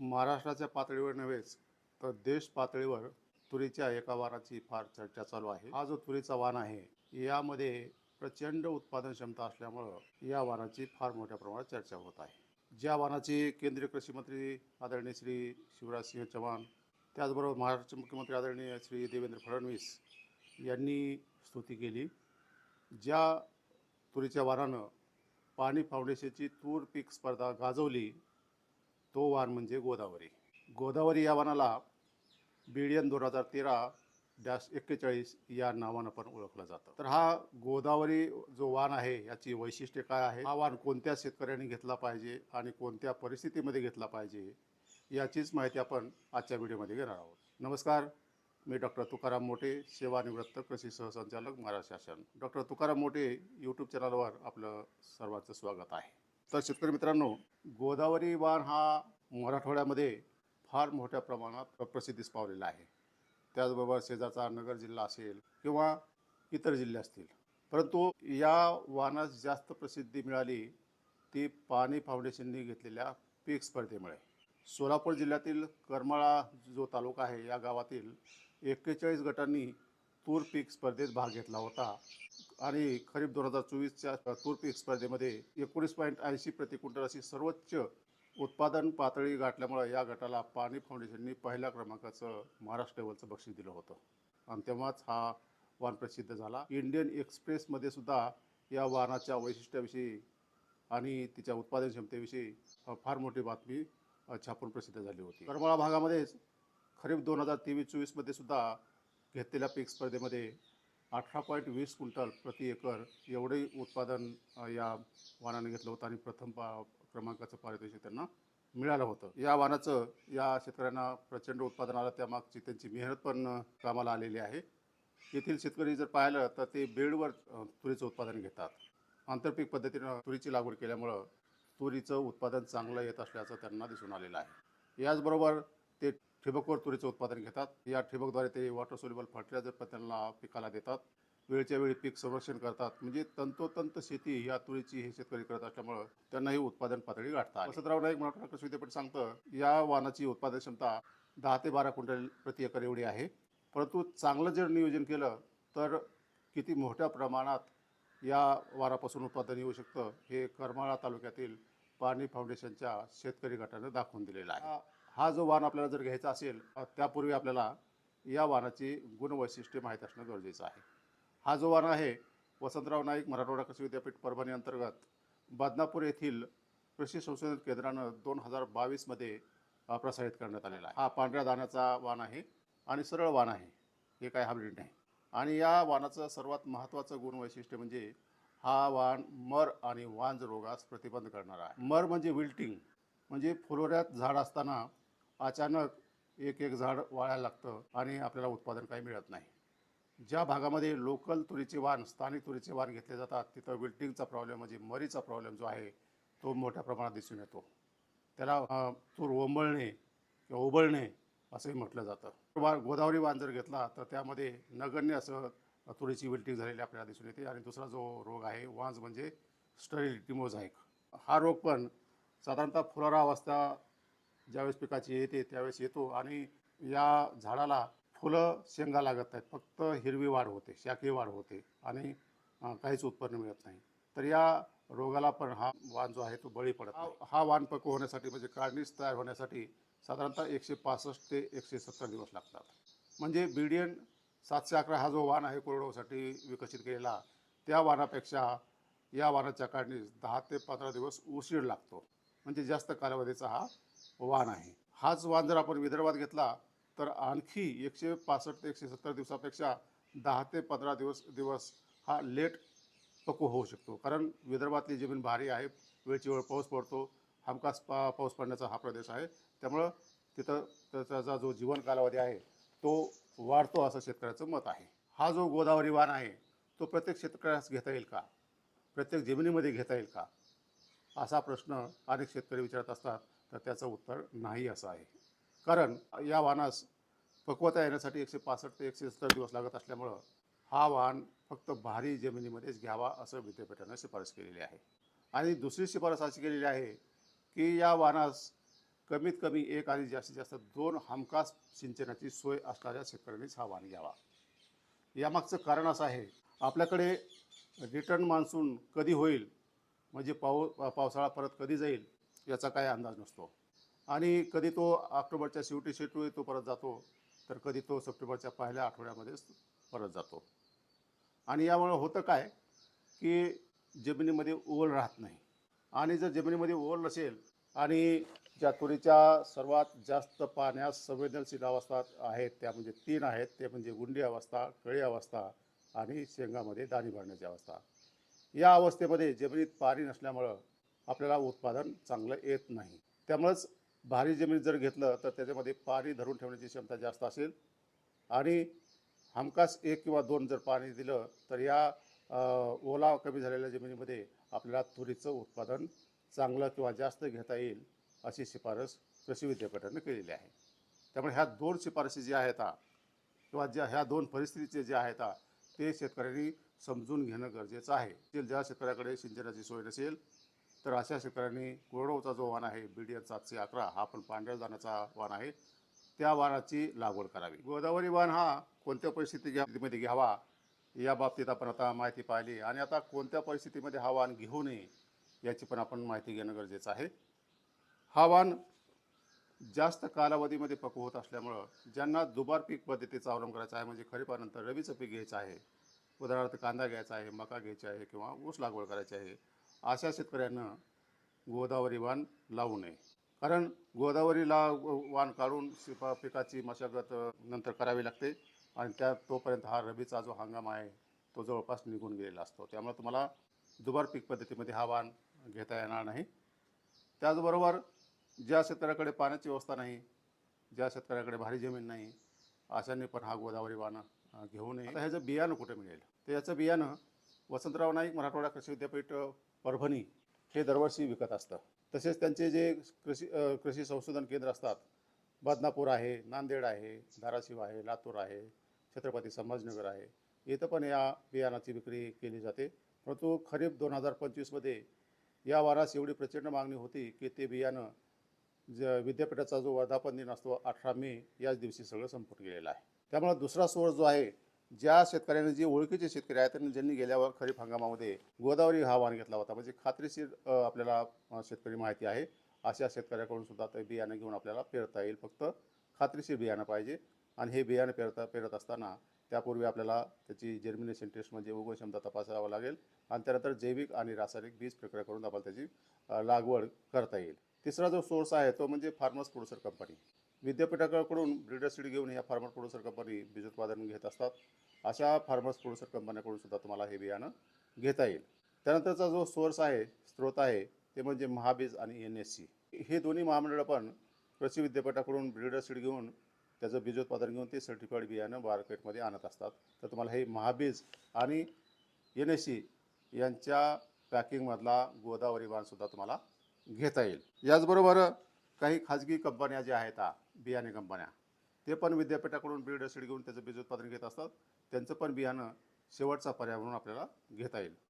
महाराष्ट्राच्या पातळीवर नव्हेच तर देश पातळीवर तुरीच्या एका वाराची फार चर्चा चालू आहे. हा जो तुरीचा वाण आहे यामध्ये प्रचंड उत्पादन क्षमता असल्यामुळं या वाणाची फार मोठ्या प्रमाणात चर्चा होत आहे. ज्या वाणाची केंद्रीय कृषी मंत्री आदरणीय श्री शिवराजसिंह चव्हाण त्याचबरोबर महाराष्ट्र मुख्यमंत्री आदरणीय श्री देवेंद्र फडणवीस यांनी स्तुती केली ज्या तुरीच्या वानानं पाणी फाउंडेशनची तूर पीक स्पर्धा गाजवली तो वाण म्हणजे गोदावरी. गोदावरी या वाणाला बीडियन दोन हजार तेरा डॅश एक्केचाळीस या नावानं पण ओळखलं जातं. तर हा गोदावरी जो वाण आहे याची वैशिष्ट्ये काय आहे हा वाण कोणत्या शेतकऱ्यांनी घेतला पाहिजे आणि कोणत्या परिस्थितीमध्ये घेतला पाहिजे याचीच माहिती आपण आजच्या व्हिडिओमध्ये घेणार आहोत. नमस्कार मी डॉक्टर तुकाराम मोठे सेवानिवृत्त कृषी सहसंचालक महाराष्ट्र शासन. डॉक्टर तुकाराम मोठे यूट्यूब चॅनलवर आपलं सर्वांचं स्वागत आहे. तर शेतकरी मित्रांनो गोदावरी वाण हा मराठवाड्यामध्ये फार मोठ्या प्रमाणात प्रसिद्धीस पावलेला आहे. त्याचबरोबर शेजारचा नगर जिल्हा असेल किंवा इतर जिल्हे असतील. परंतु या वाणास जास्त प्रसिद्धी मिळाली ती पाणी फाउंडेशनने घेतलेल्या पीक स्पर्धेमुळे. सोलापूर जिल्ह्यातील करमाळा जो तालुका आहे या गावातील एक्केचाळीस गटांनी तूर पीक स्पर्धेत भाग घेतला होता. आणि खरीप दोन हजार चोवीसच्या तूर पीक स्पर्धेमध्ये एकोणीस पॉईंट ऐंशी प्रतिकुंटल अशी सर्वोच्च उत्पादन पातळी गाठल्यामुळं या गटाला पाणी फाउंडेशननी पहिल्या क्रमांकाचं महाराष्ट्र लेवलचं बक्षीस दिलं होतं. आणि तेव्हाच हा वाण प्रसिद्ध झाला. इंडियन एक्सप्रेसमध्ये सुद्धा या वाहनाच्या वैशिष्ट्याविषयी आणि तिच्या उत्पादन क्षमतेविषयी फार मोठी बातमी छापून प्रसिद्ध झाली होती. करमाळा भागामध्येच खरीप दोन हजार तेवीस चोवीसमध्ये सुद्धा घेतलेल्या पीक स्पर्धेमध्ये अठरा पॉईंट वीस क्विंटल प्रति एकर एवढे उत्पादन या वाहनाने घेतलं होतं आणि प्रथम पा क्रमांकाचं पारितोषिक त्यांना मिळालं होतं. या वाहनाचं या शेतकऱ्यांना प्रचंड उत्पादन आलं त्यामागची त्यांची मेहनत पण कामाला आलेली आहे. येथील शेतकरी जर पाहिलं तर ते बेडवर तुरीचं उत्पादन घेतात. आंतरपीक पद्धतीनं तुरीची लागवड केल्यामुळं तुरीचं उत्पादन चांगलं येत असल्याचं त्यांना दिसून आलेलं आहे. याचबरोबर ते ठिबकवर तुरीचं उत्पादन घेतात. या ठिबकद्वारे ते वॉटर सोल्युबल फर्टिलायझर पण त्यांना पिकाला देतात. वेळच्या वेळी पीक संरक्षण करतात. म्हणजे तंतोतंत शेती या तुरीची हे शेतकरी करत असल्यामुळं त्यांना ही उत्पादन पातळी गाठतात वसंतराव नाईक मराठवाडा कृषी विद्यापीठ सांगतं या वाहनाची उत्पादन क्षमता दहा ते बारा क्विंटल प्रति एकर एवढी आहे. परंतु चांगलं जर नियोजन केलं तर किती मोठ्या प्रमाणात या वारापासून उत्पादन येऊ शकतं हे करमाळा तालुक्यातील पाणी फाउंडेशनच्या शेतकरी गटानं दाखवून दिलेला आहे. हा- जो वाण आपल्याला जर घ्यायचा असेल त्यापूर्वी आपल्याला या वाणाची गुणवैशिष्ट्ये माहीत असणं गरजेचं आहे. हा जो वाण आहे वसंतराव नाईक मराठवाडा कृषी विद्यापीठ परभणी अंतर्गत बदनापूर येथील कृषी संशोधन केंद्रानं दोन हजार बावीसमध्ये प्रसारित करण्यात आलेला आहे. हा पांढऱ्या दाण्याचा वाण आहे आणि सरळ वाण आहे. हे काय हायब्रिड नाही. आणि या वाणाचं सर्वात महत्त्वाचं गुणवैशिष्ट्य म्हणजे हा वाण मर आणि वांज रोगास प्रतिबंध करणारा आहे. मर म्हणजे विल्टिंग म्हणजे फुलोऱ्यात झाड असताना अचानक एक एक झाड वाळायला लागतं आणि आपल्याला उत्पादन काही मिळत नाही. ज्या भागामध्ये लोकल तुरीचे वाण स्थानिक तुरीचे वाण घेतले जातात तिथं विल्टिंगचा प्रॉब्लेम म्हणजे मरीचा प्रॉब्लेम जो आहे तो मोठ्या प्रमाणात दिसून येतो. त्याला तूर ओंबळणे किंवा उबळणे असंही म्हटलं जातं. वा गोदावरी वाण जर घेतला तर त्यामध्ये नगण्य असं तुरीची विल्टिंग झालेली आपल्याला दिसून येते. आणि दुसरा जो रोग आहे वांज म्हणजे स्टरिलिटी मोझाईक. हा रोग पण साधारणतः फुलारा अवस्था ज्यावेळेस पिकाची येते त्यावेळेस येतो आणि या झाडाला फुलं शेंगा लागत नाहीत फक्त हिरवी वाढ होते शाखी वाढ होते आणि काहीच उत्पन्न मिळत नाही. तर या रोगाला पण हा वाण जो आहे तो बळी पडत नाही. हा वाण पक्व होण्यासाठी म्हणजे काढणीस तयार होण्यासाठी साधारणतः एकशे पासष्ट ते एकशे सत्तर दिवस लागतात. म्हणजे बीडीएन सातशे अकरा हा जो वाण आहे कोरडवासाठी विकसित केलेला त्या वाणापेक्षा या वाणाच्या काढणीस दहा ते पंधरा दिवस उशीर लागतो. म्हणजे जास्त कालावधीचा हा वाण आहे. हाच वाण जर आपण विदर्भात घेतला तर आणखी एकशे पासष्ट ते एकशे सत्तर दिवसापेक्षा दहा ते पंधरा दिवस दिवस हा लेट पक्व होऊ शकतो. कारण विदर्भातली जमीन भारी आहे वेळची वेळ पाऊस पडतो हमखास पा पाऊस पडण्याचा हा प्रदेश आहे. त्यामुळं तिथं त्याचा जो जीवन कालावधी आहे तो वाढतो असं शेतकऱ्याचं मत आहे. हा जो गोदावरी वाण आहे तो प्रत्येक शेतकऱ्यास घेता येईल का? प्रत्येक जमिनीमध्ये घेता येईल का? असा प्रश्न अनेक शेतकरी विचारत असतात. तर त्याचं उत्तर नाही असं आहे. कारण या वाहनास पक्वता येण्यासाठी एकशे पासष्ट ते एकशे सत्तर दिवस लागत असल्यामुळं हा वाहन फक्त भारी जमिनीमध्येच घ्यावा असं विद्यापीठानं शिफारस केलेली आहे. आणि दुसरी शिफारस अशी केलेली आहे की या वाहनास कमीत कमी एक आणि जास्तीत जास्त दोन हमखास सिंचनाची सोय असणाऱ्या शेतकऱ्यांनीच हा वाहन घ्यावा. यामागचं कारण असं आहे आपल्याकडे रिटर्न मान्सून कधी होईल? म्हणजे पाऊ पावसाळा परत कधी जाईल? याचा काही अंदाज नसतो. आणि कधी तो ऑक्टोबरच्या शेवटी शेवटी तो परत जातो तर कधी तो सप्टेंबरच्या पहिल्या आठवड्यामध्येच परत जातो. आणि यामुळे होतं काय की जमिनीमध्ये ओल राहत नाही. आणि जर जमिनीमध्ये ओल नसेल आणि ज्या तुरीच्या सर्वात जास्त पाण्यास संवेदनशील अवस्था आहेत त्या म्हणजे तीन आहेत ते म्हणजे गुंडी अवस्था कळी अवस्था आणि शेंगामध्ये दाणी भरण्याची अवस्था. या अवस्थेमध्ये जमिनीत पाणी नसल्यामुळं आपल्याला उत्पादन चांगलं येत नाही. त्यामुळंच भारी जमीन जर घेतलं तर त्याच्यामध्ये पाणी धरून ठेवण्याची क्षमता जास्त असेल. आणि हमखास एक किंवा दोन जर पाणी दिलं तर या ओला कमी झालेल्या जमिनीमध्ये आपल्याला तुरीचं उत्पादन चांगलं किंवा जास्त घेता येईल अशी शिफारस कृषी विद्यापीठानं केलेली आहे. त्यामुळे ह्या दोन शिफारसी ज्या आहेत किंवा ज्या ह्या दोन परिस्थितीचे जे आहेत ते शेतकऱ्यांनी समजून घेणं गरजेचं आहे. ज्या शेतकऱ्याकडे सिंचनाची सोय नसेल तर अशा शेतकऱ्यांनी कोरडवचा जो वाण आहे बी डी एन सातशे अकरा हा पण पांढऱ्या जाण्याचा वाण आहे. त्या वाणाची लागवड करावी. गोदावरी वाण हा कोणत्या परिस्थितीमध्ये घ्यावा या बाबतीत आपण आता माहिती पाहिली. आणि आता कोणत्या परिस्थितीमध्ये हा वाण घेऊ नये याची पण आपण माहिती घेणं गरजेचं आहे. हा वाण जास्त कालावधीमध्ये पक्व होत असल्यामुळं ज्यांना दुबार पीक पद्धतीचा अवलंब करायचा आहे म्हणजे खरीपानंतर रवीचं पीक घ्यायचं आहे उदाहरणार्थ कांदा घ्यायचा आहे मका घ्यायचा आहे किंवा ऊस लागवड करायची आहे अशा शेतकऱ्यांना गोदावरी वाण लावू नये. कारण गोदावरीला वाण काढून शिपा पिकाची मशागत नंतर करावी लागते आणि त्या तोपर्यंत हा रबीचा जो हंगाम आहे तो जवळपास निघून गेलेला असतो. त्यामुळे तुम्हाला दुबार पीक पद्धतीमध्ये हा वाण घेता येणार नाही. त्याचबरोबर ज्या शेतकऱ्याकडे पाण्याची व्यवस्था नाही ज्या शेतकऱ्याकडे भारी जमीन नाही अशांनी पण हा गोदावरी वाण घेऊ नये. आता ह्याचं बियाणं कुठे मिळेल? तर याचं बियाणं वसंतराव नाईक मराठवाडा कृषी विद्यापीठ परभणी हे दरवर्षी विकत असतं. तसेच त्यांचे जे कृषी कृषी संशोधन केंद्र असतात बदनापूर आहे नांदेड आहे धाराशिव आहे लातूर आहे छत्रपती संभाजीनगर आहे इथं पण या बियाणाची विक्री केली जाते. परंतु खरीप दोन हजार पंचवीसमध्ये या वारास एवढी प्रचंड मागणी होती की ते बियाणं ज विद्यापीठाचा जो वर्धापन दिन असतो अठरा मे याच दिवशी सगळं संपून गेलेलं आहे. त्यामुळे दुसरा सोर्स जो आहे ज्या शेतकऱ्यांनी जे ओळखीचे शेतकरी आहेत त्यांनी ज्यांनी गेल्यावर खरीप हंगामामध्ये गोदावरी हा वाण घेतला होता. म्हणजे खात्रीशीर आपल्याला शेतकरी माहिती आहे. अशा शेतकऱ्याकडून सुद्धा ते बियाणं घेऊन आपल्याला पेरता येईल. फक्त खात्रीशीर बियाणं पाहिजे. आणि हे बियाणं पेरता पेरत असताना त्यापूर्वी आपल्याला त्याची जर्मिनेशन टेस्ट म्हणजे उगवण क्षमता तपासावं लागेल. आणि त्यानंतर जैविक आणि रासायनिक बीज प्रक्रिया करून आपल्याला त्याची लागवड करता येईल. तिसरा जो सोर्स आहे तो म्हणजे फार्मर्स प्रोड्युसर कंपनी विद्यापीठाकडून ब्रिडर सीड घेऊन या फार्मर प्रोड्युसर कंपनी बीज उत्पादन घेत असतात. अशा फार्मर्स प्रोड्युसर कंपन्याकडून सुद्धा तुम्हाला हे बियाणं घेता येईल. त्यानंतरचा जो सोर्स आहे स्रोत आहे ते म्हणजे महाबीज आणि एन एस सी. हे दोन्ही महामंडळं पण कृषी विद्यापीठाकडून ब्रिडर सीड घेऊन त्याचं बीजोत्पादन घेऊन ते सर्टिफाईड बियाणं मार्केटमध्ये आणत असतात. तर तुम्हाला हे महाबीज आणि एन एस सी यांच्या पॅकिंगमधला गोदावरी वाणसुद्धा तुम्हाला घेता येईल. याचबरोबर काही खाजगी कंपन्या ज्या आहेत बियाणे कंपन्या. ते पण विद्यापीठाकडून ब्रीड सीड घेऊन त्याचं बीज उत्पादन घेत असतात. त्यांचं पण बियाणं शेवटचा पर्याय म्हणून आपल्याला घेता येईल.